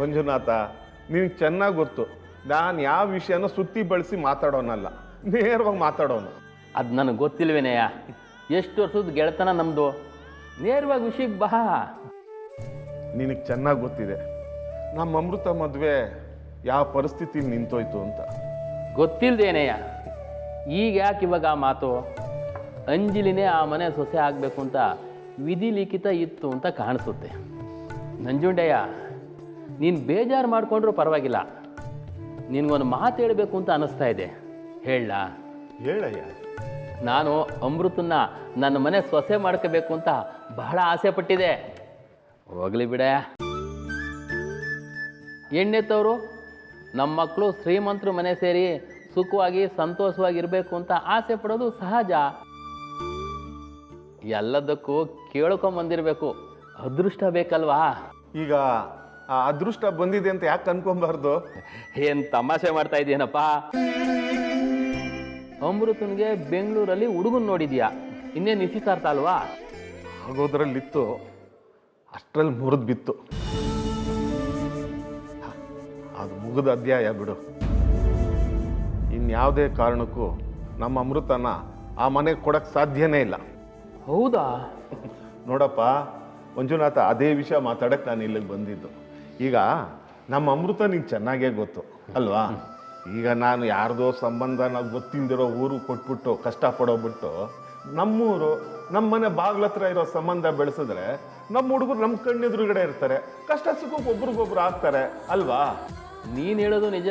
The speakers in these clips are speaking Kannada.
ಮಂಜುನಾಥ ನಿನಗೆ ಚೆನ್ನಾಗಿ ಗೊತ್ತು. ನಾನು ಯಾವ ವಿಷಯನ ಸುತ್ತಿ ಬಳಸಿ ಮಾತಾಡೋನಲ್ಲ. ನೇರವಾಗಿ ಮಾತಾಡೋನು. ಅದು ನನಗೆ ಗೊತ್ತಿಲ್ವೇನಯ್ಯ? ಎಷ್ಟು ವರ್ಷದ ಗೆಳೆತನ ನಮ್ಮದು ನೇರವಾಗಿ ವಿಷಯಕ್ಕೆ ಬಾ. ನಿನಗೆ ಚೆನ್ನಾಗಿ ಗೊತ್ತಿದೆ. ನಮ್ಮ ಅಮೃತ ಮದುವೆ ಯಾವ ಪರಿಸ್ಥಿತಿ ನಿಂತೋಯ್ತು ಅಂತ. ಗೊತ್ತಿಲ್ಲದೇನೆಯ ಈಗ ಯಾಕೆ ಇವಾಗ ಆ ಮಾತು? ಅಂಜಲಿನೇ ಆ ಮನೆ ಸೊಸೆ ಆಗಬೇಕು ಅಂತ ವಿಧಿ ಲಿಖಿತ ಇತ್ತು ಅಂತ ಕಾಣಿಸುತ್ತೆ. ನಂಜುಂಡಯ್ಯ ನೀನು ಬೇಜಾರು ಮಾಡಿಕೊಂಡ್ರೂ ಪರವಾಗಿಲ್ಲ. ನಿನಗೊಂದು ಮಾತು ಹೇಳಬೇಕು ಅಂತ ಅನ್ನಿಸ್ತಾ ಇದೆ. ಹೇಳ ಹೇಳಯ್ಯ. ನಾನು ಅಮೃತನ್ನ ನನ್ನ ಮನೆ ಸೊಸೆ ಮಾಡ್ಕೋಬೇಕು ಅಂತ ಬಹಳ ಆಸೆ ಪಟ್ಟಿದೆ. ಹೋಗಲಿ ಬಿಡ. ಎಣ್ಣೆತ್ತವರು ನಮ್ಮ ಮಕ್ಕಳು ಶ್ರೀಮಂತರು ಮನೆ ಸೇರಿ ಸುಖವಾಗಿ ಸಂತೋಷವಾಗಿರಬೇಕು ಅಂತ ಆಸೆ ಪಡೋದು ಸಹಜ. ಎಲ್ಲದಕ್ಕೂ ಕೇಳ್ಕೊಂಬಂದಿರಬೇಕು. ಅದೃಷ್ಟ ಬೇಕಲ್ವಾ? ಈಗ ಆ ಅದೃಷ್ಟ ಬಂದಿದೆ ಅಂತ ಯಾಕೆ ಅನ್ಕೊಂಬಾರ್ದು? ಏನ್ ತಮಾಷೆ ಮಾಡ್ತಾ ಇದೀನಪ್ಪ ಅಮೃತನ್ಗೆ ಬೆಂಗಳೂರಲ್ಲಿ ಹುಡುಗನ್ ನೋಡಿದ್ಯಾ? ಇನ್ನೇ ನಿಶ್ಚಿತಾರ್ಥ ಅಲ್ವಾ? ಆಗೋದ್ರಲ್ಲಿತ್ತು ಅಷ್ಟರಲ್ಲಿ ಮುರಿದು ಬಿತ್ತು. ಅದು ಮುಗಿದ ಅಧ್ಯಾಯ ಬಿಡು. ಇನ್ಯಾವುದೇ ಕಾರಣಕ್ಕೂ ನಮ್ಮ ಅಮೃತನ ಆ ಮನೆಗೆ ಕೊಡಕ್ಕೆ ಸಾಧ್ಯನೇ ಇಲ್ಲ. ಹೌದಾ? ನೋಡಪ್ಪ ಮಂಜುನಾಥ ಅದೇ ವಿಷಯ ಮಾತಾಡಕ್ಕೆ ನಾನು ಇಲ್ಲಿಗೆ ಬಂದಿದ್ದು. ಈಗ ನಮ್ಮ ಅಮೃತ ನಿಂಗೆ ಚೆನ್ನಾಗೇ ಗೊತ್ತು, ಅಲ್ವಾ? ಈಗ ನಾನು ಯಾರ್ದೋ ಸಂಬಂಧ ನಾವು ಗೊತ್ತಿಲ್ದಿರೋ ಊರು ಕೊಟ್ಬಿಟ್ಟು ಕಷ್ಟಪಡೋಬಿಟ್ಟು ನಮ್ಮೂರು ನಮ್ಮ ಮನೆ ಬಾಗ್ಲ ಹತ್ರ ಇರೋ ಸಂಬಂಧ ಬೆಳೆಸಿದ್ರೆ ನಮ್ಮ ಹುಡುಗರು ನಮ್ಮ ಕಣ್ಣೆದುರುಗಡೆ ಇರ್ತಾರೆ, ಕಷ್ಟ ಸುಖಕ್ಕೆ ಒಬ್ರಿಗೊಬ್ರು ಆಗ್ತಾರೆ, ಅಲ್ವಾ? ನೀನು ಹೇಳೋದು ನಿಜ.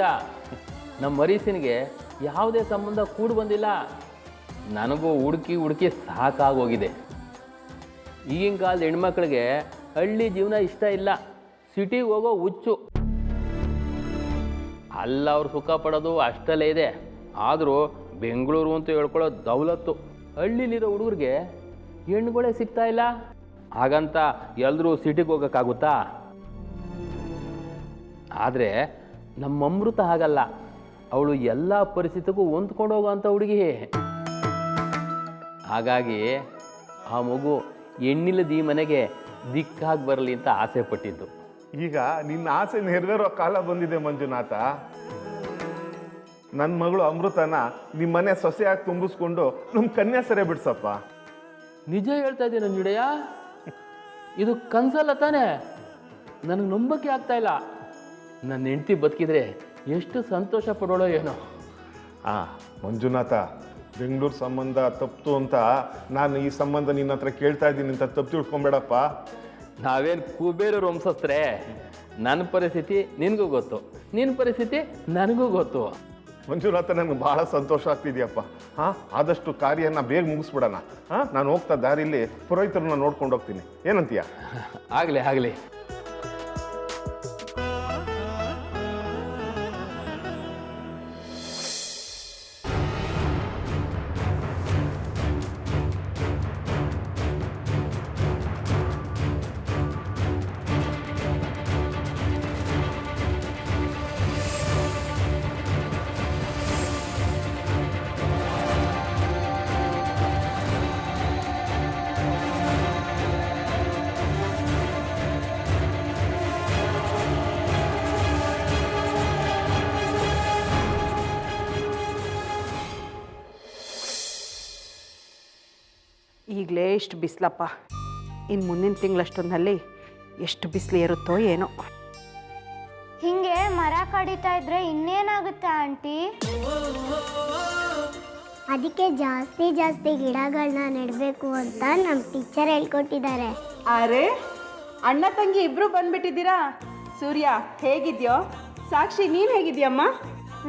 ನಮ್ಮ ಮರೀಸಿನಿಗೆ ಯಾವುದೇ ಸಂಬಂಧ ಕೂಡ ಬಂದಿಲ್ಲ. ನನಗೂ ಹುಡುಕಿ ಹುಡುಕಿ ಸಾಕಾಗೋಗಿದೆ. ಈಗಿನ ಕಾಲದ ಹೆಣ್ಮಕ್ಳಿಗೆ ಹಳ್ಳಿ ಜೀವನ ಇಷ್ಟ ಇಲ್ಲ. ಸಿಟಿಗೆ ಹೋಗೋ ಹುಚ್ಚು. ಅಲ್ಲ ಅವ್ರು ಸುಖ ಪಡೋದು ಅಷ್ಟಲ್ಲೇ ಇದೆ. ಆದರೂ ಬೆಂಗಳೂರು ಅಂತ ಹೇಳ್ಕೊಳ್ಳೋ ದೌಲತ್ತು. ಹಳ್ಳಿಲಿರೋ ಹುಡುಗರಿಗೆ ಹೆಣ್ಣುಗಳೇ ಸಿಗ್ತಾ ಇಲ್ಲ. ಹಾಗಂತ ಎಲ್ಲರೂ ಸಿಟಿಗೆ ಹೋಗೋಕ್ಕಾಗುತ್ತಾ? ಆದರೆ ನಮ್ಮ ಅಮೃತ ಹಾಗಲ್ಲ. ಅವಳು ಎಲ್ಲ ಪರಿಸ್ಥಿತಿಗೂ ಹೊಂದ್ಕೊಂಡು ಹೋಗೋವಂಥ ಹುಡುಗಿ. ಹಾಗಾಗಿ ಆ ಮಗು ಹೆಣ್ಣಿಲ್ಲದ ಈ ಮನೆಗೆ ದಿಕ್ಕಾಗಿ ಬರಲಿ ಅಂತ ಆಸೆ ಪಟ್ಟಿದ್ದು. ಈಗ ನಿನ್ನ ಆಸೆ ನೆರವೇರೋ ಕಾಲ ಬಂದಿದೆ ಮಂಜುನಾಥ. ನನ್ನ ಮಗಳು ಅಮೃತನ ನಿಮ್ಮ ಮನೆ ಸೊಸೆಯಾಗಿ ತುಂಬಿಸ್ಕೊಂಡು ನಮ್ಮ ಕನ್ಯಾ ಸೆರೆ ಬಿಡ್ಸಪ್ಪ. ನಿಜ ಹೇಳ್ತಾ ಇದ್ದೀನಿ ನಂಜುಡೆಯ ಇದು ಕನ್ಸಲ್ಲ ತಾನೇ? ನನಗೆ ನಂಬಕ್ಕೆ ಆಗ್ತಾ ಇಲ್ಲ. ನನ್ನ ಹೆಂಡತಿ ಬದುಕಿದ್ರೆ ಎಷ್ಟು ಸಂತೋಷ ಪಡೋಳೋ ಏನೋ. ಆ ಮಂಜುನಾಥ ಬೆಂಗಳೂರು ಸಂಬಂಧ ತಪ್ಪು ಅಂತ ನಾನು ಈ ಸಂಬಂಧ ನಿನ್ನ ಹತ್ರ ಕೇಳ್ತಾ ಇದ್ದೀನಿ ಅಂತ ತಪ್ಪು ತಿಳ್ಕೊಂಬೇಡಪ್ಪ ನಾವೇನು ಕುಬೇರರು ವಂಶಸ್ತ್ರೆ ನನ್ನ ಪರಿಸ್ಥಿತಿ ನಿನಗೂ ಗೊತ್ತು. ನಿನ್ನ ಪರಿಸ್ಥಿತಿ ನನಗೂ ಗೊತ್ತು. ಮಂಜುನಾಥ ನನಗೆ ಬಹಳ ಸಂತೋಷ ಆಗ್ತಿದೆಯಪ್ಪ. ಹಾಂ ಆದಷ್ಟು ಕಾರ್ಯನ ಬೇಗ ಮುಗಿಸ್ಬಿಡೋಣ. ಹಾಂ ನಾನು ಹೋಗ್ತಾ ದಾರಿಲಿ ಪುರೋಹಿತರನ್ನ ನೋಡ್ಕೊಂಡು ಹೋಗ್ತೀನಿ. ಏನಂತೀಯ? ಆಗಲಿ ಆಗಲಿ. ಈಗಲೇ ಇಷ್ಟು ಬಿಸಿಲಪ್ಪ. ಇನ್ನು ಮುಂದಿನ ತಿಂಗಳಷ್ಟೊಂದಲ್ಲಿ ಎಷ್ಟು ಬಿಸಿಲು ಇರುತ್ತೋ ಏನೋ. ಹಿಂಗೆ ಮರ ಕಡಿತಾ ಇದ್ರೆ ಇನ್ನೇನಾಗುತ್ತೆ ಆಂಟಿ? ಅದಕ್ಕೆ ಜಾಸ್ತಿ ಜಾಸ್ತಿ ಗಿಡಗಳನ್ನ ನೆಡಬೇಕು ಅಂತ ನಮ್ಮ ಟೀಚರ್ ಹೇಳ್ಕೊಟ್ಟಿದ್ದಾರೆ. ಅರೆ ಅಣ್ಣ ತಂಗಿ ಇಬ್ರು ಬಂದ್ಬಿಟ್ಟಿದ್ದೀರಾ? ಸೂರ್ಯ ಹೇಗಿದ್ಯೋ? ಸಾಕ್ಷಿ ನೀನು ಹೇಗಿದ್ಯಮ್ಮ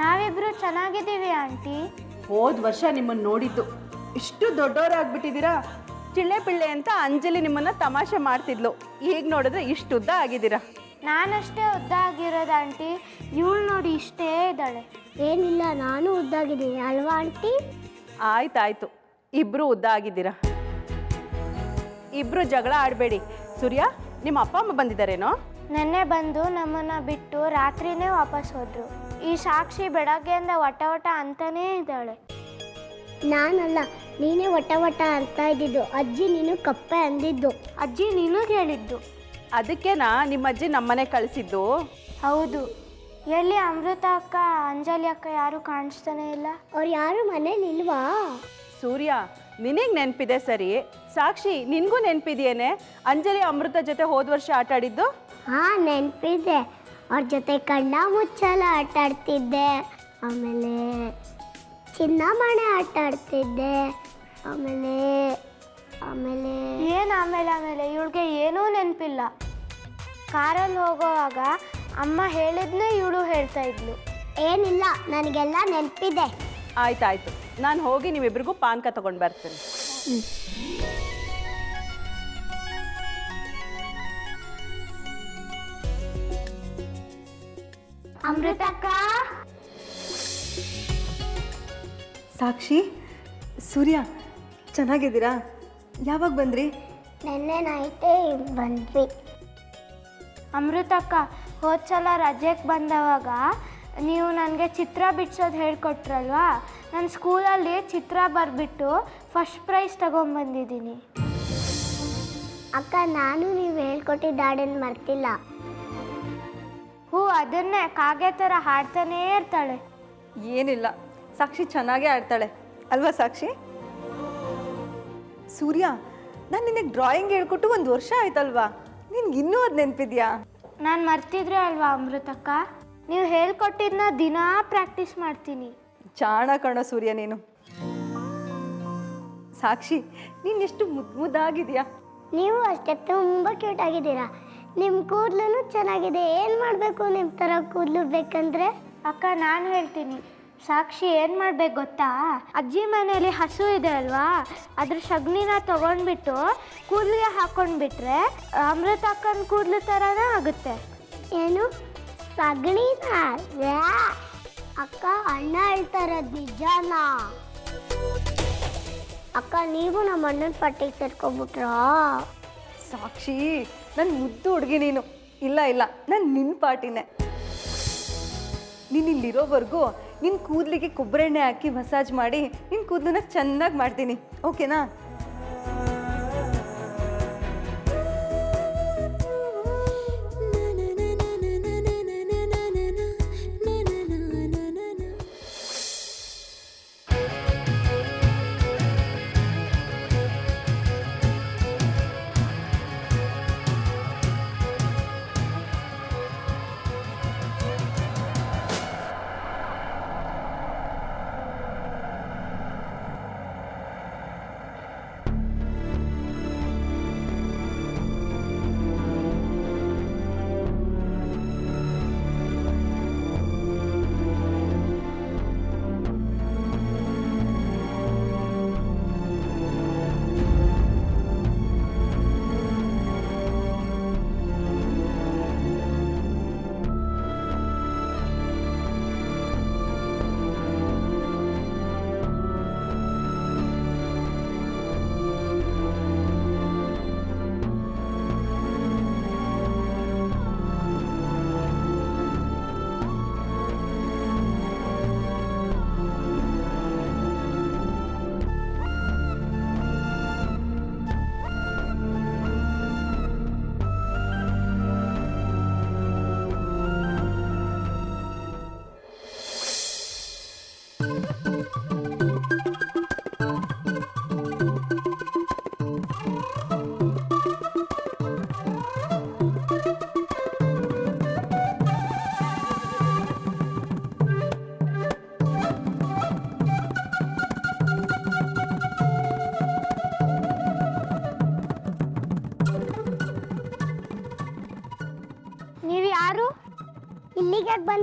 ನಾವಿಬ್ರು ಚೆನ್ನಾಗಿದ್ದೀವಿ ಆಂಟಿ. ಹೋದ ವರ್ಷ ನಿಮ್ಮನ್ನು ನೋಡಿದ್ದು. ಇಷ್ಟು ದೊಡ್ಡವರಾಗ್ಬಿಟ್ಟಿದ್ದೀರಾ ಚಿಳ್ಳೆ ಪಿಳ್ಳೆ ಅಂತ ಅಂಜಲಿ ನಿಮ್ಮನ್ನ ತಮಾಷೆ ಮಾಡ್ತಿದ್ಲು. ಈಗ ನೋಡಿದ್ರೆ ಇಷ್ಟು ಉದ್ದ ಆಗಿದ್ದೀರಾ? ನಾನಷ್ಟೇ ಉದ್ದ ಆಗಿರೋದು ಆಂಟಿ. ಇವಳು ನೋಡಿ ಇಷ್ಟೇ ಇದ್ದಾಳೆ. ಏನಿಲ್ಲ ನಾನು ಉದ್ದಾಗಿದ್ದೀನಿ ಅಲ್ವಾ ಆಂಟಿ? ಆಯ್ತಾಯ್ತು. ಇಬ್ರು ಉದ್ದ ಆಗಿದ್ದೀರಾ? ಇಬ್ರು ಜಗಳ ಆಡಬೇಡಿ. ಸೂರ್ಯ ನಿಮ್ಮ ಅಪ್ಪ ಅಮ್ಮ ಬಂದಿದ್ದಾರೇನೋ? ನೆನ್ನೆ ಬಂದು ನಮ್ಮನ್ನ ಬಿಟ್ಟು ರಾತ್ರಿನೇ ವಾಪಸ್ ಹೋದ್ರು. ಈ ಸಾಕ್ಷಿ ಬೆಳಗ್ಗೆಯಿಂದ ವಟ ವಟ ಅಂತಾನೇ ಇದ್ದಾಳೆ. ನಾನಲ್ಲ ನೀನೇ ವಟ ವಟ ಅಂತ ಇದ್ದಿದ್ದು. ಅಜ್ಜಿ ನೀನು ಕಪ್ಪೆ ಅಂದಿದ್ದು. ಅಜ್ಜಿ ನೀನು ಹೇಳಿದ್ದು. ಅದಕ್ಕೇನಾ ನಿಮ್ಮ ಅಜ್ಜಿ ನಮ್ಮನೆ ಕಳಿಸಿದ್ದು. ಹೌದು. ಎಲ್ಲಿ ಅಮೃತ ಅಕ್ಕ ಅಂಜಲಿ ಅಕ್ಕ ಯಾರು ಕಾಣಿಸ್ತಾನೆ ಇಲ್ಲ? ಅವ್ರು ಯಾರು ಮನೇಲಿ ಇಲ್ವಾ? ಸೂರ್ಯ ನಿನಗೆ ನೆನಪಿದೆ ಸರಿ? ಸಾಕ್ಷಿ ನಿನಗೂ ನೆನಪಿದೆಯೇನೆ? ಅಂಜಲಿ ಅಮೃತ ಜೊತೆ ಹೋದ ವರ್ಷ ಆಟ ಆಡಿದ್ದು? ಹಾ ನೆನಪಿದೆ. ಅವ್ರ ಜೊತೆ ಕಣ್ಣ ಮುಚ್ಚಲ ಆಟ ಆಡ್ತಿದ್ದೆ. ಆಮೇಲೆ ಚಿನ್ನಮಣೆ ಆಟ ಆಡ್ತಿದ್ದೆ. ಆಮೇಲೆ ಆಮೇಲೆ ಏನು ಆಮೇಲೆ ಆಮೇಲೆ? ಇವಳಿಗೆ ಏನೂ ನೆನಪಿಲ್ಲ. ಕಾರಲ್ಲಿ ಹೋಗೋವಾಗ ಅಮ್ಮ ಹೇಳಿದ್ನೇ ಇವಳು ಹೇಳ್ತಾ ಇದ್ಲು. ಏನಿಲ್ಲ ನನಗೆಲ್ಲ ನೆನಪಿದೆ. ಆಯ್ತಾಯ್ತು. ನಾನು ಹೋಗಿ ನಿಮ್ಮಿಬ್ರಿಗೂ ಪಾನ್ಕ ತಗೊಂಡು ಬರ್ತೇನೆ. ಅಮೃತಕ್ಕ ಸಾಕ್ಷಿ ಸೂರ್ಯ ಚೆನ್ನಾಗಿದ್ದೀರಾ? ಯಾವಾಗ ಬಂದ್ರಿ? ನೆನ್ನೆ ನೈಟೇ ಬಂದ್ವಿ. ಅಮೃತಕ್ಕ ಹೋದ ಸಲ ರಜೆಗೆ ಬಂದವಾಗ ನೀವು ನನಗೆ ಚಿತ್ರ ಬಿಡ್ಸೋದು ಹೇಳ್ಕೊಟ್ರಲ್ವಾ? ನಾನು ಸ್ಕೂಲಲ್ಲಿ ಚಿತ್ರ ಬರ್ಬಿಟ್ಟು ಫಸ್ಟ್ ಪ್ರೈಸ್ ತಗೊಂಬಂದಿದ್ದೀನಿ. ಅಕ್ಕ ನಾನು ನೀವು ಹೇಳ್ಕೊಟ್ಟಿದ್ದ ಹಾಡನ್ನು ಮರ್ತಿಲ್ಲ. ಹ್ಞೂ ಅದನ್ನೇ ಕಾಗೆ ಥರ ಹಾಡ್ತಾನೇ ಇರ್ತಾಳೆ. ಏನಿಲ್ಲ. ಸಾಕ್ಷಿ ಚೆನ್ನಾಗೇ ಆಡ್ತಾಳೆ. ಅಲ್ವಾ ಸಾಕ್ಷಿ? ಸೂರ್ಯ ನಾನು ನಿನಗೆ ಡ್ರಾಯಿಂಗ್ ಹೇಳ್ಕೊಟ್ಟು ಒಂದು ವರ್ಷ ಆಯ್ತಲ್ವಾ? ನಿನ್ಗೆ ಇನ್ನೂ ಅದು ನೆನಪಿದ್ಯಾ? ನಾನು ಮರ್ತಿದ್ರೆ ಅಲ್ವಾ ಅಮೃತಕ್ಕ? ನೀವು ಹೇಳ್ಕೊಟ್ಟಿದ್ನ ದಿನಾ ಪ್ರಾಕ್ಟೀಸ್ ಮಾಡ್ತೀನಿ. ಚಾಣ ಕಣೋ ಸೂರ್ಯ ನೀನು. ಸಾಕ್ಷಿ ನೀನು ಎಷ್ಟು ಮುದ್ದು ಮುದ್ದಾಗಿದೆಯಾ? ನೀವು ಅಷ್ಟೇ ತುಂಬ ಕ್ಯೂಟ್ ಆಗಿದ್ದೀರಾ. ನಿಮ್ಮ ಕೂದಲು ಚೆನ್ನಾಗಿದೆ. ಏನು ಮಾಡಬೇಕು ನಿಮ್ಮ ಥರ ಕೂದಲು ಬೇಕಂದ್ರೆ? ಅಕ್ಕ ನಾನು ಹೇಳ್ತೀನಿ. ಸಾಕ್ಷಿ ಏನು ಮಾಡ್ಬೇಕು ಗೊತ್ತಾ? ಅಜ್ಜಿ ಮನೇಲಿ ಹಸು ಇದೆ ಅಲ್ವಾ? ಅದ್ರ ಸಗಣಿನ ತಗೊಂಡ್ಬಿಟ್ಟು ಕೂದಲಿಗೆ ಹಾಕೊಂಡ್ಬಿಟ್ರೆ ಅಮೃತ ಅಕ್ಕನ ಕೂದಲು ಥರನೇ ಆಗುತ್ತೆ. ಏನು? ಸಗಣಿ ವ್ಯಾ. ಅಕ್ಕ ಅಣ್ಣ ಹೇಳ್ತಾ ನಿಜಾನ? ಅಕ್ಕ ನೀವು ನಮ್ಮ ಅಣ್ಣನ ಪಟ್ಟಿಗೆ ಸೇರ್ಕೊಬಿಟ್ರಾ ಸಾಕ್ಷಿ ನನ್ನ ಮುದ್ದು ಹುಡುಗಿ ನೀನು. ಇಲ್ಲ ಇಲ್ಲ ನಾನು ನಿನ್ನ ಪಾರ್ಟಿನೇ. ನೀನು ಇಲ್ಲಿರೋವರೆಗೂ ನಿನ್ನ ಕೂದಲಿಗೆ ಕೊಬ್ಬರೆಣ್ಣೆ ಹಾಕಿ ಮಸಾಜ್ ಮಾಡಿ ನಿನ್ನ ಕೂದಲನ್ನ ಚೆನ್ನಾಗಿ ಮಾಡ್ತೀನಿ ಓಕೆನಾ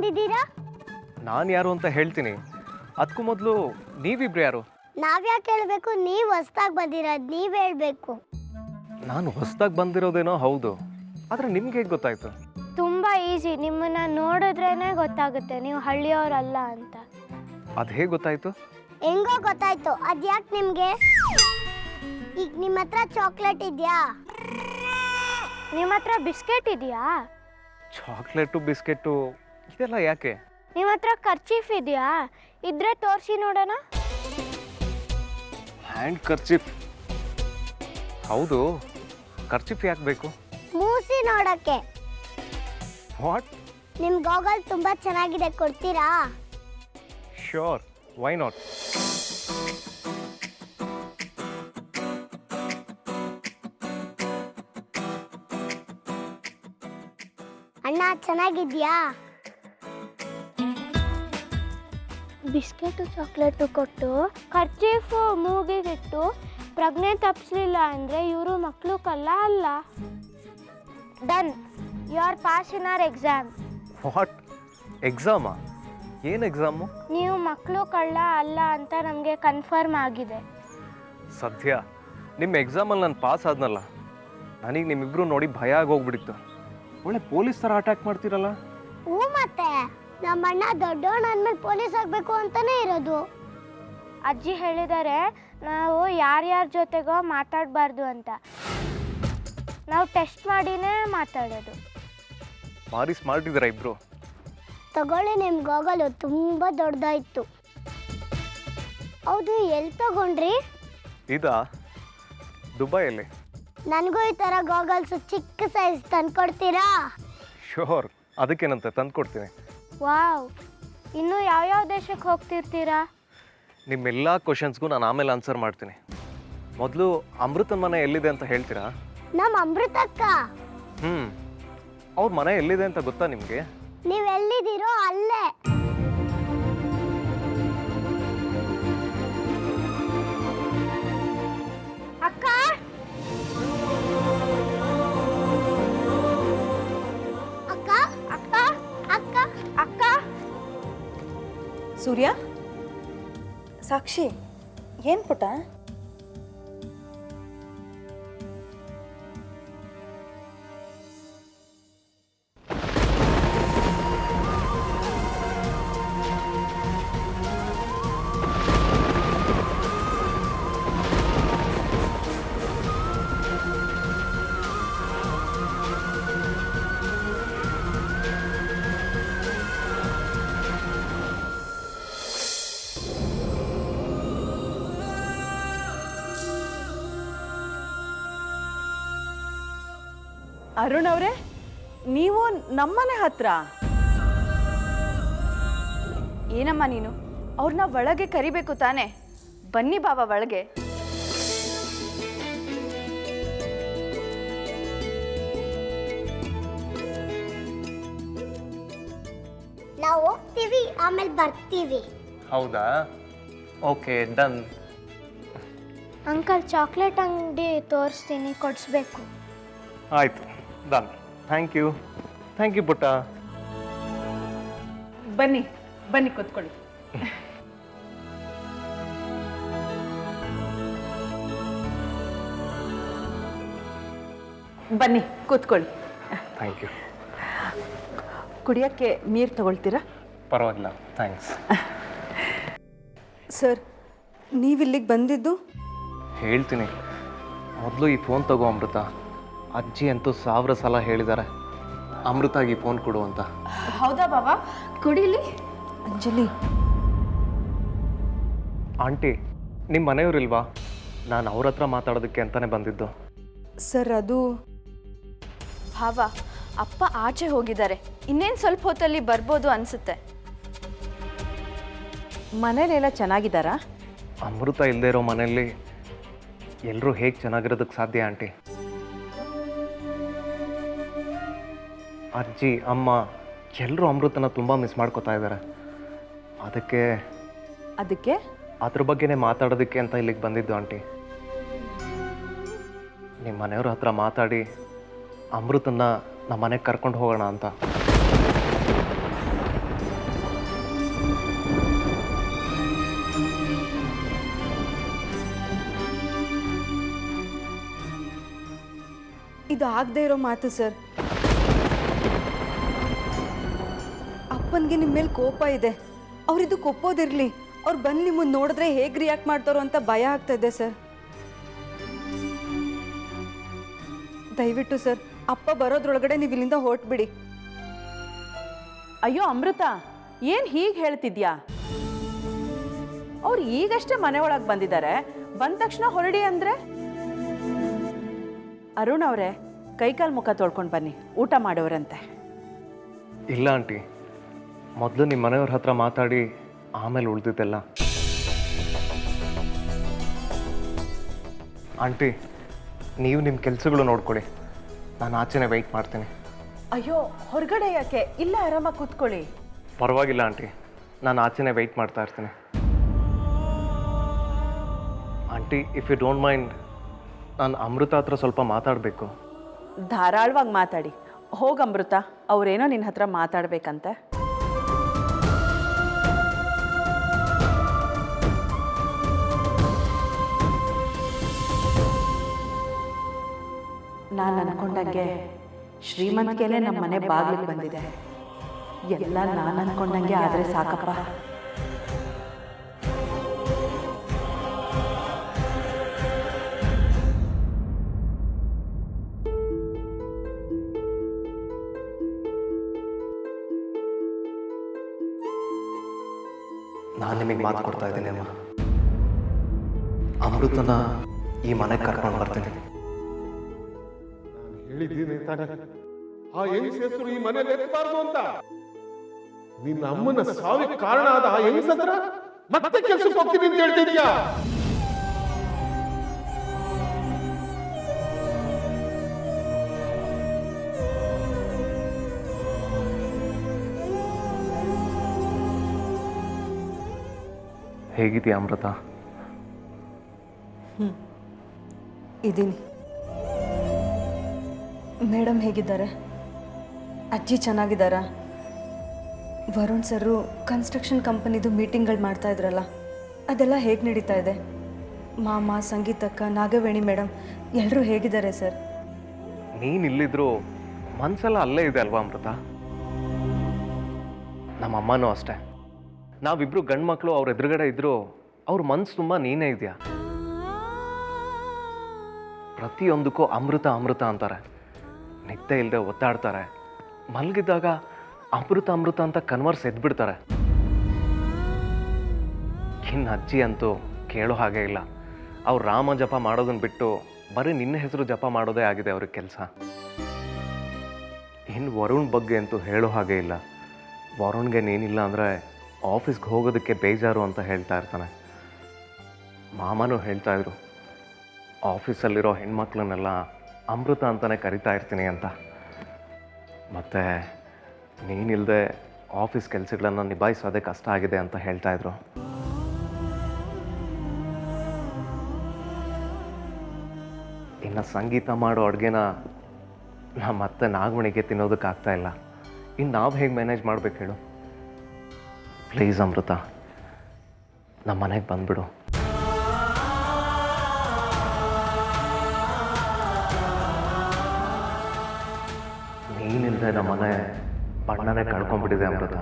ಬಂದಿದ್ದೀರಾ ನಾನು ಯಾರು ಅಂತ ಹೇಳ್ತೀನಿ. ಅದಕ್ಕೂ ಮೊದಲು ನೀವಿಬ್ರು ಯಾರು? ನಾವ್ಯಾಕೆ ಹೇಳ್ಬೇಕು? ನೀವು ಹೊಸ್ದಾಗಿ ಬಂದಿರೋದು ನೀವು ಹೇಳ್ಬೇಕು. ನಾನು ಹೊಸ್ದಾಗಿ ಬಂದಿರೋದೇನೋ ಹೌದು. ಆದರೆ ನಿಮ್ಗೆ ಹೇಗೆ ಗೊತ್ತಾಯ್ತು? ತುಂಬ ಈಸಿ. ನಿಮ್ಮನ್ನ ನೋಡಿದ್ರೇನೆ ಗೊತ್ತಾಗುತ್ತೆ. ನೀವು ಹಳ್ಳಿಯವರಲ್ಲ ಅಂತ. ಅದು ಹೇಗೆ ಗೊತ್ತಾಯ್ತು? ಹೆಂಗೋ ಗೊತ್ತಾಯ್ತು. ಅದು ಯಾಕೆ ನಿಮಗೆ? ಈಗ ನಿಮ್ಮ ಹತ್ರ ಚಾಕ್ಲೇಟ್ ಇದೆಯಾ? ನಿಮ್ಮ ಹತ್ರ ಬಿಸ್ಕೆಟ್ ಇದೆಯಾ? ಚಾಕ್ಲೇಟು ಬಿಸ್ಕೆಟು ಇದೆಲ್ಲ ಯಾಕೆ? ನಿಮ್ಮ ಹತ್ರ ಖರ್ಚೀಫ್ ಇದೆಯಾ? ಇದ್ರೆ ತೋರಿಸಿ ನೋಡೋಣ. ಹ್ಯಾಂಡ್ ಖರ್ಚೀಫ್ ಹೌದು. ಖರ್ಚೀಫ್ ಯಾಕೆ ಬೇಕು? ಮೂಸಿ ನೋಡಕ್ಕೆ ವಾಟ್? ನಿಮ್ ಗೋಗಲ್ ತುಂಬಾ ಚೆನ್ನಾಗಿದೆ ಕೊಡ್ತೀರಾ? Sure why not? ಅಣ್ಣ ಚೆನ್ನಾಗಿದ್ಯಾ? ಬಿಸ್ಕೆಟು ಚಾಕ್ಲೇಟು ಕೊಟ್ಟು ಖರ್ಚೀಫು ಮೂಗಿಗಿಟ್ಟು ಪ್ರಜ್ಞೆ ತಪ್ಪಿಸ್ಲಿಲ್ಲ ಅಂದರೆ ಇವರು ಮಕ್ಕಳು ಕಲ್ಲ ಅಲ್ಲ. Done you are pass in our exam what ಎಕ್ಸಾಮಾ ಏನು ಎಕ್ಸಾಮು ನೀವು ಮಕ್ಕಳು ಕಳ್ಳ ಅಲ್ಲ ಅಂತ ನಮಗೆ ಕನ್ಫರ್ಮ್ ಆಗಿದೆ. ಸದ್ಯ? ನಿಮ್ಮ ಎಕ್ಸಾಮಲ್ಲಿ ನಾನು ಪಾಸ್ ಆದ್ನಲ್ಲ. ನನಗೆ ನಿಮ್ಮಿಬ್ರು ನೋಡಿ ಭಯ ಆಗೋಗ್ಬಿಟ್ಟಿತ್ತು. ಒಳ್ಳೆ ಪೊಲೀಸ್ ಥರ ಅಟ್ಯಾಕ್ ಮಾಡ್ತೀರಲ್ಲ? ಹ್ಞೂ ಮತ್ತೆ? ನಮ್ಮ ಅಣ್ಣ ದೊಡ್ಡವಣ್ಣ ಅಂದ್ಮೇಲೆ ಪೊಲೀಸ್ ಆಗಬೇಕು ಅಂತಾನೆ ಇರೋದು. ಅಜ್ಜಿ ಹೇಳಿದ್ದಾರೆ ನಾವು ಯಾರ್ಯಾರ ಜೊತೆಗೋ ಮಾತಾಡಬಾರ್ದು ಅಂತ. ನಾವು ಟೆಸ್ಟ್ ಮಾಡಿನೇ ಮಾತಾಡೋದು. ಭಾರಿ ಸ್ಮಾರ್ಟ್ ಇದ್ದೀರಾ ಇಬ್ರು? ತಗೊಳ್ಳಿ ನಿಮ್ಮ ಗಾಗಲು ತುಂಬಾ ದೊಡ್ಡದಾಯ್ತು. ಹೌದು ಎಲ್ಲಿ ತಗೊಂಡ್ರಿ? ಇದಾ? ದುಬೈಯಲ್ಲಿ. ನನಗೂ ಈ ಥರ ಗೋಗಲ್ಸ್ ಚಿಕ್ಕ ಸೈಜ್ ತಂದ್ಕೊಡ್ತೀರಾ? ಶೋರ್ ಅದಕ್ಕೇನಂತೆ ತಂದು ಕೊಡ್ತೀನಿ ವಾವ್. ಇನ್ನು ಯಾವ ಯಾವ ದೇಶಕ್ಕೆ ಹೋಗ್ತಿರ್ತೀರಾ? ನಿಮ್ಮೆಲ್ಲ ಕ್ವಶನ್ಸ್ಗೂ ನಾನು ಆಮೇಲೆ ಆನ್ಸರ್ ಮಾಡ್ತೀನಿ. ಮೊದಲು ಅಮೃತನ ಮನೆ ಎಲ್ಲಿದೆ ಅಂತ ಹೇಳ್ತೀರಾ? ನಮ್ಮ ಅಮೃತಕ್ಕ. ಹ್ಞೂ ಅವ್ರ ಮನೆ ಎಲ್ಲಿದೆ ಅಂತ ಗೊತ್ತಾ ನಿಮಗೆ? ನೀವು ಎಲ್ಲಿದ್ದೀರೋ ಅಲ್ಲೇ. ಅಕ್ಕ! ಸೂರ್ಯ? ಸಾಕ್ಷಿ ಏನು ಪುಟ? ಅರುಣ್ ಅವರೇ ನೀವು ನಮ್ಮನೆ ಹತ್ರ. ಏನಮ್ಮ ನೀನು? ಅವ್ರನ್ನ ಒಳಗೆ ಕರಿಬೇಕು ತಾನೆ? ಬನ್ನಿ ಬಾಬಾ ಒಳಗೆ. ನಾವು ಹೋಗ್ತೀವಿ ಆಮೇಲೆ ಬರ್ತೀವಿ. ಹೌದಾ? Okay done. ಅಂಕಲ್ ಚಾಕ್ಲೇಟ್ ಅಂಗಡಿ ತೋರಿಸ್ತೀನಿ ಕೊಡಿಸ್ಬೇಕು. ಆಯಿತು. Done thank you thank you ಪುಟ್ಟ ಬನ್ನಿ ಬನ್ನಿ ಕೂತ್ಕೊಳ್ಳಿ. ಬನ್ನಿ ಕೂತ್ಕೊಳ್ಳಿ. ಥ್ಯಾಂಕ್ ಯು ಕುಡಿಯೋಕ್ಕೆ ನೀರು ತಗೊಳ್ತೀರಾ? ಪರವಾಗಿಲ್ಲ. ಥ್ಯಾಂಕ್ಸ್ ಸರ್ ನೀವಿಲ್ಲಿಗೆ ಬಂದಿದ್ದು? ಹೇಳ್ತೀನಿ. ಮೊದಲು ಈ ಫೋನ್ ತಗೋ ಅಮೃತ. ಅಜ್ಜಿ ಅಂತೂ ಸಾವಿರ ಸಲ ಹೇಳಿದ್ದಾರೆ ಅಮೃತಾಗಿ ಫೋನ್ ಕೊಡು ಅಂತ. ಹೌದಾ ಬಾಬಾ? ಕುಡಿಲಿ ಅಂಜಲಿ. ಆಂಟಿ ನಿಮ್ಮ ಮನೆಯವರಿಲ್ವಾ? ನಾನು ಅವ್ರ ಹತ್ರ ಮಾತಾಡೋದಕ್ಕೆ ಅಂತಾನೆ ಬಂದಿದ್ದು. ಸರ್ ಅದು ಭಾವ ಅಪ್ಪ ಆಚೆ ಹೋಗಿದ್ದಾರೆ. ಇನ್ನೇನು ಸ್ವಲ್ಪ ಹೊತ್ತಲ್ಲಿ ಬರ್ಬೋದು ಅನ್ಸುತ್ತೆ. ಮನೇಲೆಲ್ಲ ಚೆನ್ನಾಗಿದ್ದಾರಾ? ಅಮೃತ ಇಲ್ಲದೆ ಇರೋ ಮನೆಯಲ್ಲಿ ಎಲ್ಲರೂ ಹೇಗೆ ಚೆನ್ನಾಗಿರೋದಕ್ಕೆ ಸಾಧ್ಯ ಆಂಟಿ? ಅಜ್ಜಿ ಅಮ್ಮ ಎಲ್ಲರೂ ಅಮೃತನ ತುಂಬ ಮಿಸ್ ಮಾಡ್ಕೋತಾ ಇದ್ದಾರೆ. ಅದಕ್ಕೆ ಅದಕ್ಕೆ? ಅದ್ರ ಬಗ್ಗೆನೇ ಮಾತಾಡೋದಕ್ಕೆ ಅಂತ ಇಲ್ಲಿಗೆ ಬಂದಿದ್ದು ಆಂಟಿ. ನಿಮ್ಮ ಮನೆಯವ್ರ ಹತ್ರ ಮಾತಾಡಿ ಅಮೃತನ್ನ ನಮ್ಮ ಮನೆಗೆ ಕರ್ಕೊಂಡು ಹೋಗೋಣ ಅಂತ. ಇದು ಆಗದೆ ಇರೋ ಮಾತು ಸರ್. ಅಪ್ಪನಿಗೆ ನಿಮ್ಮ ಮೇಲೆ ಕೋಪ ಇದೆ. ಅವ್ರಿದ್ದು ಕೊಪ್ಪೋದಿರಲಿ. ಒಪ್ಪೋದಿರಲಿ ಅವ್ರು ಬಂದು ನಿಮ್ಮನ್ನು ನೋಡಿದ್ರೆ ಹೇಗೆ ರಿಯಾಕ್ಟ್ ಮಾಡ್ತಾರೋ ಅಂತ ಭಯ ಆಗ್ತಾ ಇದೆ ಸರ್. ದಯವಿಟ್ಟು ಸರ್ ಅಪ್ಪ ಬರೋದ್ರೊಳಗಡೆ ನೀವು ಇಲ್ಲಿಂದ ಹೊರಟ್ಬಿಡಿ. ಅಯ್ಯೋ ಅಮೃತ ಏನು ಹೀಗೆ ಹೇಳ್ತಿದ್ಯಾ? ಅವ್ರು ಈಗಷ್ಟೇ ಮನೆ ಒಳಗೆ ಬಂದಿದ್ದಾರೆ ಬಂದ ತಕ್ಷಣ ಹೊರಡಿ ಅಂದ್ರೆ? ಅರುಣ್ ಅವರೇ ಕೈಕಾಲು ಮುಖ ತೊಳ್ಕೊಂಡು ಬನ್ನಿ. ಊಟ ಮಾಡೋರಂತೆ. ಇಲ್ಲ ಆಂಟಿ. ಮೊದಲು ನಿಮ್ಮ ಮನೆಯವ್ರ ಹತ್ರ ಮಾತಾಡಿ ಆಮೇಲೆ ಉಳಿದಿದ್ದೆಲ್ಲ. ಆಂಟಿ ನೀವು ನಿಮ್ಮ ಕೆಲಸಗಳು ನೋಡ್ಕೊಳ್ಳಿ. ನಾನು ಆಚೆನೆ ವೆಯ್ಟ್ ಮಾಡ್ತೀನಿ. ಅಯ್ಯೋ ಹೊರಗಡೆ ಯಾಕೆ? ಇಲ್ಲ ಆರಾಮಾಗಿ ಕೂತ್ಕೊಳ್ಳಿ. ಪರವಾಗಿಲ್ಲ ಆಂಟಿ. ನಾನು ಆಚೆನೆ ವೆಯ್ಟ್ ಮಾಡ್ತಾ ಇರ್ತೀನಿ. Aunty if you don't mind ನಾನು ಅಮೃತ ಹತ್ರ ಸ್ವಲ್ಪ ಮಾತಾಡಬೇಕು. ಧಾರಾಳವಾಗಿ ಮಾತಾಡಿ. ಹೋಗಮೃತ ಅವರೇನೋ ನಿನ್ನ ಹತ್ರ ಮಾತಾಡ್ಬೇಕಂತೆ. ಅನ್ಕೊಂಡಂಗೆ ಶ್ರೀಮಂತಿಕೆನೇ ನಮ್ಮ ಮನೆ ಬಾಗಿಲಿಗೆ ಬಂದಿದೆ. ಎಲ್ಲ ನಾನು ಅನ್ಕೊಂಡಂಗೆ ಆದರೆ ಸಾಕಪ್ಪ. ನಾನು ನಿಮಗೆ ಮಾತು ಕೊಡ್ತಾ ಇದ್ದೀನಿ ಅಮ್ಮ. ಅಮೃತನ ಈ ಮನೆಗೆ ಕರ್ಕೊಂಡು ಬರ್ತೀನಿ. ಹೇಳಿದ್ದೀನಿ ತಾನೆ. ಆ ಹೆಂಗಸ ಹೆಸರು ಈ ಮನೇಲಿ ಎತ್ತಬಾರ್ದು ಅಂತ. ನಿನ್ನ ಅಮ್ಮನ ಸಾವಿಗೆ ಕಾರಣ ಆದ ಆ ಹೆಂಗಸ ಹತ್ರ ಮತ್ತೆ ಕೆಲಸಕ್ಕೆ ಹೋಗ್ತೀನಿ ಅಂತ ಹೇಳ್ತಿದ್ಯಾ? ಹೇಗಿದೆಯಾ ಅಮೃತ? ಇದ್ದೀನಿ ಮೇಡಮ್ ಹೇಗಿದ್ದಾರೆ? ಅಜ್ಜಿ ಚೆನ್ನಾಗಿದ್ದಾರಾ? ವರುಣ್ ಸರು ಕನ್ಸ್ಟ್ರಕ್ಷನ್ ಕಂಪನಿದು ಮೀಟಿಂಗ್ಗಳು ಮಾಡ್ತಾ ಇದ್ರಲ್ಲ, ಅದೆಲ್ಲ ಹೇಗೆ ನಡೀತಾ ಇದೆ? ಮಾಮ, ಸಂಗೀತಕ್ಕ, ನಾಗವೇಣಿ ಮೇಡಮ್ ಎಲ್ಲರೂ ಹೇಗಿದ್ದಾರೆ ಸರ್? ನೀನು ಇಲ್ಲಿದ್ರು ಮನ್ಸೆಲ್ಲ ಅಲ್ಲೇ ಇದೆ ಅಲ್ವಾ, ಅಮೃತ? ನಮ್ಮ ಅಮ್ಮನೂ ಅಷ್ಟೇ. ನಾವಿಬ್ರು ಗಂಡು ಮಕ್ಕಳು ಅವ್ರ ಎದುರುಗಡೆ ಇದ್ರು ಅವ್ರ ಮನ್ಸು ತುಂಬ ನೀನೇ ಇದೆಯಾ? ಪ್ರತಿಯೊಂದಕ್ಕೂ ಅಮೃತ ಅಮೃತ ಅಂತಾರೆ. ನಿದ್ದೆ ಇಲ್ಲದೆ ಒತ್ತಾಡ್ತಾರೆ ಮಲಗಿದ್ದಾಗ ಅಮೃತ ಅಮೃತ ಅಂತ ಕನ್ವರ್ಸ್ ಎದ್ಬಿಡ್ತಾರೆ. ಇನ್ನು ಅಜ್ಜಿ ಅಂತೂ ಕೇಳೋ ಹಾಗೆ ಇಲ್ಲ. ಅವ್ರು ರಾಮ ಜಪ ಮಾಡೋದನ್ನ ಬಿಟ್ಟು ಬರೀ ನಿನ್ನ ಹೆಸರು ಜಪ ಮಾಡೋದೇ ಆಗಿದೆ ಅವ್ರಿಗೆ ಕೆಲಸ. ಇನ್ನು ವರುಣ್ ಬಗ್ಗೆ ಅಂತೂ ಹೇಳೋ ಹಾಗೆ ಇಲ್ಲ. ವರುಣ್ಗೆ ಏನಿಲ್ಲ ಅಂದರೆ ಆಫೀಸ್ಗೆ ಹೋಗೋದಕ್ಕೆ ಬೇಜಾರು ಅಂತ ಹೇಳ್ತಾ ಇರ್ತಾನೆ. ಮಾಮನೂ ಹೇಳ್ತಾ ಇದ್ರು, ಆಫೀಸಲ್ಲಿರೋ ಹೆಣ್ಮಕ್ಳನ್ನೆಲ್ಲ ಅಮೃತ ಅಂತಲೇ ಕರಿತಾ ಇರ್ತೀನಿ ಅಂತ. ಮತ್ತು ನೀನಿಲ್ಲದೆ ಆಫೀಸ್ ಕೆಲಸಗಳನ್ನು ನಿಭಾಯಿಸೋದೇ ಕಷ್ಟ ಆಗಿದೆ ಅಂತ ಹೇಳ್ತಾ ಇದ್ರು. ಇನ್ನು ಸಂಗೀತ ಮಾಡೋ ಅಡುಗೆನ ನಾ ಮತ್ತೆ ನಾಗಮಣಿಗೆ ತಿನ್ನೋದಕ್ಕಾಗ್ತಾ ಇಲ್ಲ. ಇನ್ನು ನಾವು ಹೇಗೆ ಮ್ಯಾನೇಜ್ ಮಾಡ್ಬೇಕು ಹೇಳು? ಪ್ಲೀಸ್ ಅಮೃತ. ನಮ್ಮ ಮನೆಗೆ ಬಂದ್ಬಿಡು. ನಮ್ಮ ಮನೆ ಬಣ್ಣನೇ ಕಳ್ಕೊಂಡ್ಬಿಟ್ಟಿದೆ ಅಮೃತ.